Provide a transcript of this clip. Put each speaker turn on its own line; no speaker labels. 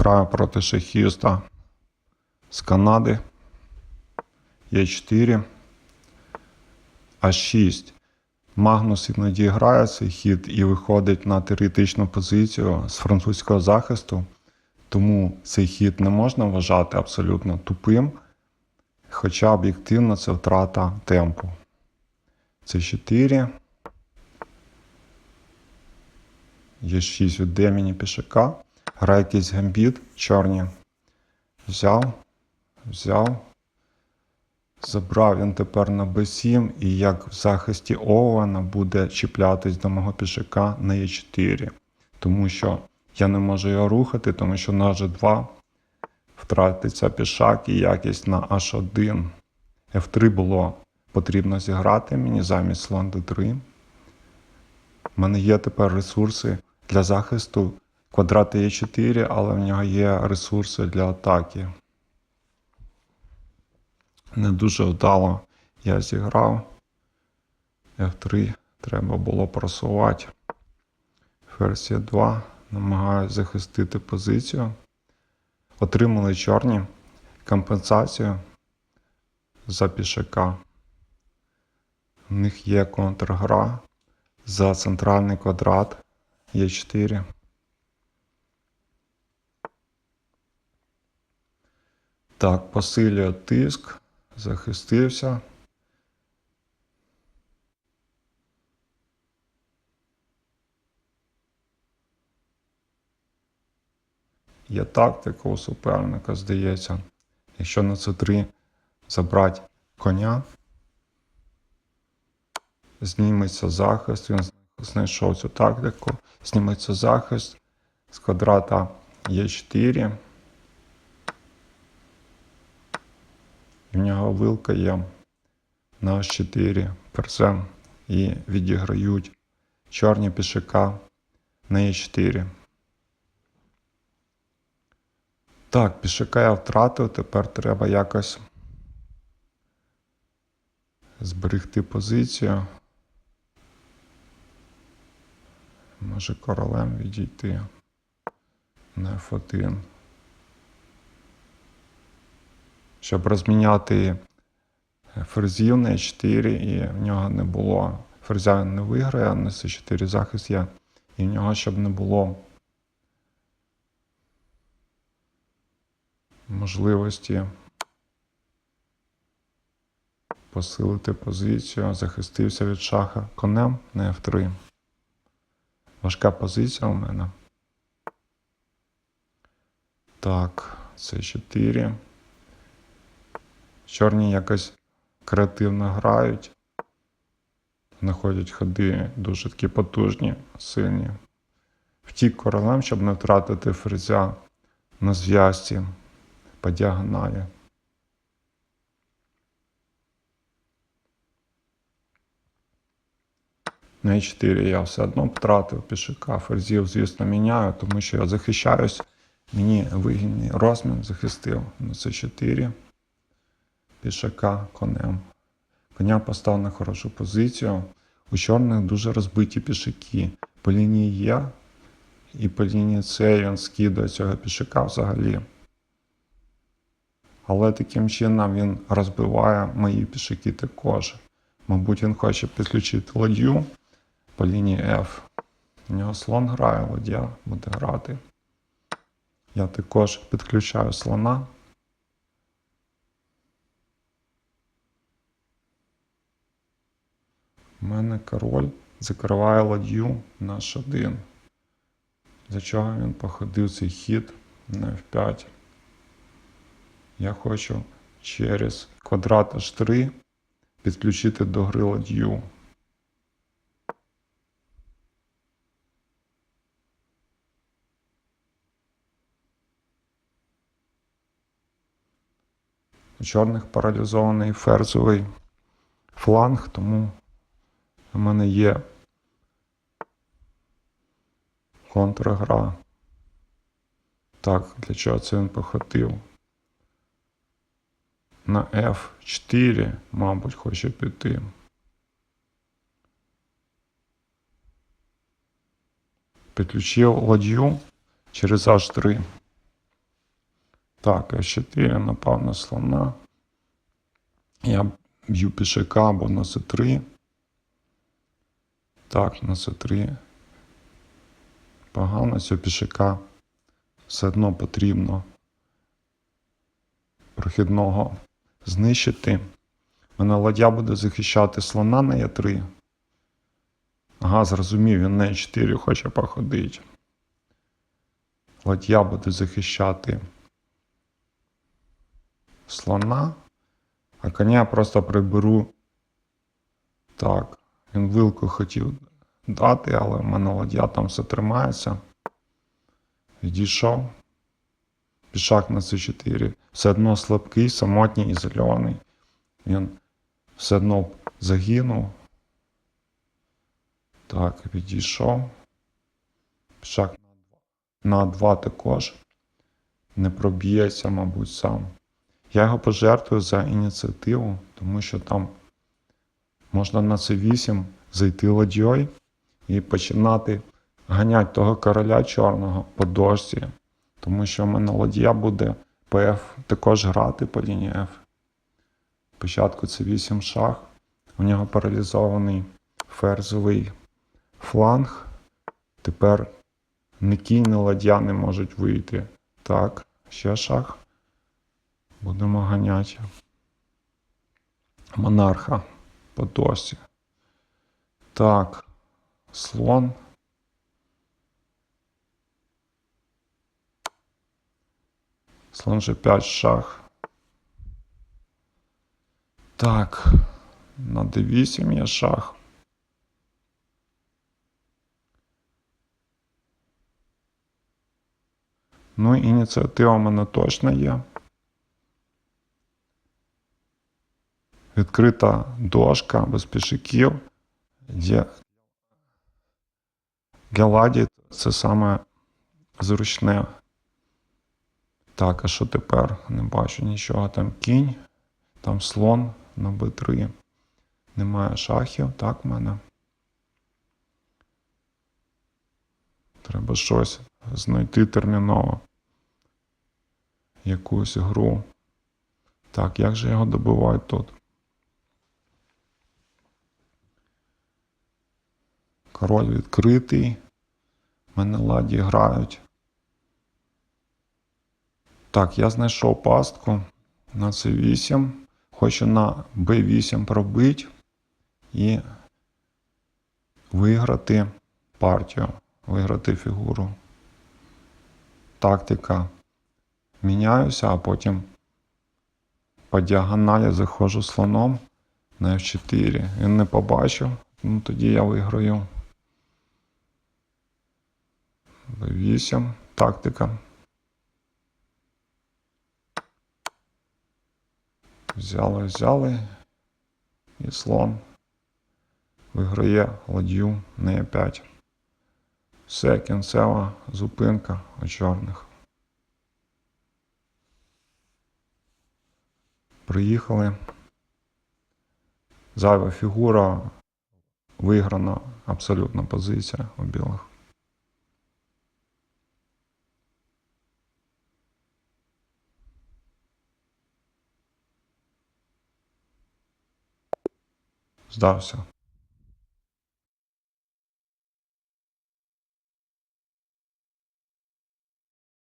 Граю проти шахіста з Канади. Е4. А6. Магнус іноді грає цей хід і виходить на теоретичну позицію з французького захисту. Тому цей хід не можна вважати абсолютно тупим. Хоча об'єктивно це втрата темпу. Це 4. Є 6 від Деміні пішака. Грає якийсь гамбіт, чорні. Взяв, взяв. Забрав він тепер на b7, і як в захисті Овена буде чіплятись до мого пішака на Е4. Тому що я не можу його рухати, тому що на G2 втратиться пішак і якість на H1. F3 було потрібно зіграти мені замість слон D3. У мене є тепер ресурси для захисту квадрат Е4, але в нього є ресурси для атаки. Не дуже вдало я зіграв. F3 треба було просувати. Ферзь 2 намагаюся захистити позицію. Отримали чорні компенсацію за пішака. У них є контргра за центральний квадрат Е4. Так, посилює тиск, захистився. Є тактика у суперника, здається. Якщо на С3 забрати коня, зніметься захист, він знайшов цю тактику, зніметься захист з квадрата Е4. І в нього вилка є на H4 персем і відіграють чорні пішака на Е4. Так, пішака я втратив, тепер треба якось зберегти позицію. Може королем відійти на F1. Щоб розміняти ферзів на E4, і в нього не було. Ферзя не виграє, а на С4 захист є. І в нього щоб не було можливості посилити позицію, захистився від шаха конем на F3. Важка позиція у мене. Так, це 4. Чорні якось креативно грають. Знаходять ходи дуже такі потужні, сильні. Втік королем, щоб не втратити фрезя на зв'язці по діагоналі. На e4 я все одно втратив пішака. Ферзів, звісно, міняю, тому що я захищаюсь. Мені вигідний розмін захистив на c4 пішака конем. Коня поставив на хорошу позицію. У чорних дуже розбиті пішаки. По лінії Є і по лінії С він скидає цього пішака взагалі. Але таким чином він розбиває мої пішаки також. Мабуть, він хоче підключити ладью по лінії F. У нього слон грає, ладья буде грати. Я також підключаю слона. Мене король закриває ладью на H1. За чого він походив цей хід на F5. Я хочу через квадрат H3 підключити до гри ладью. У чорних паралізований ферзовий фланг, тому у мене є контргра. Так, для чого це він походив? На F4, мабуть, хоче піти. Підключив ладью через H3. Так, F4 напав на слона. Я б'ю пішака або на С3. Так, на С3. Погано цього пішака. Все одно потрібно прохідного знищити. Мене ладья буде захищати слона на Е3. Ага, зрозумів, він на Е4 хоче походити. Ладья буде захищати слона, а коня я просто приберу. Так, він вилку хотів дати, але в мене ладья там все тримається. Відійшов. Пішак на С4. Все одно слабкий, самотній, ізольований. Він все одно загинув. Так, відійшов. Пішак на 2 також. Не проб'ється, мабуть, сам. Я його пожертвую за ініціативу, тому що там можна на С8 зайти ладьою і починати ганяти того короля чорного по дошці. Тому що в мене ладья буде F також грати по лінії F. Спочатку це 8 шах. У нього паралізований ферзовий фланг. Тепер ні кінь, ні ладья не можуть вийти. Так, ще шах. Будемо ганяти. Монарха по досі. Так, слон. Слон же 5 шах. Так, на d8 є шах. Ну, ініціатива в мене точно є. Відкрита дошка без пішаків. Є Геладі це саме зручне. Так, а що тепер? Не бачу нічого. Там кінь, там слон на Б3. Немає шахів, так в мене. Треба щось знайти терміново. Якусь гру. Так, як же його добивають тут? Король відкритий. Мене ладі грають. Так, я знайшов пастку на С8. Хочу на Б8 пробити і виграти партію, виграти фігуру. Тактика. Міняюся, а потім по діагоналі заходжу слоном на F4. Він не побачив, ну тоді я виграю. B8. Тактика. Взяли, взяли. І слон виграє ладью на Е5. Все, кінцева зупинка у чорних. Приїхали. Зайва фігура. Виграна абсолютна позиція у білих. Здався.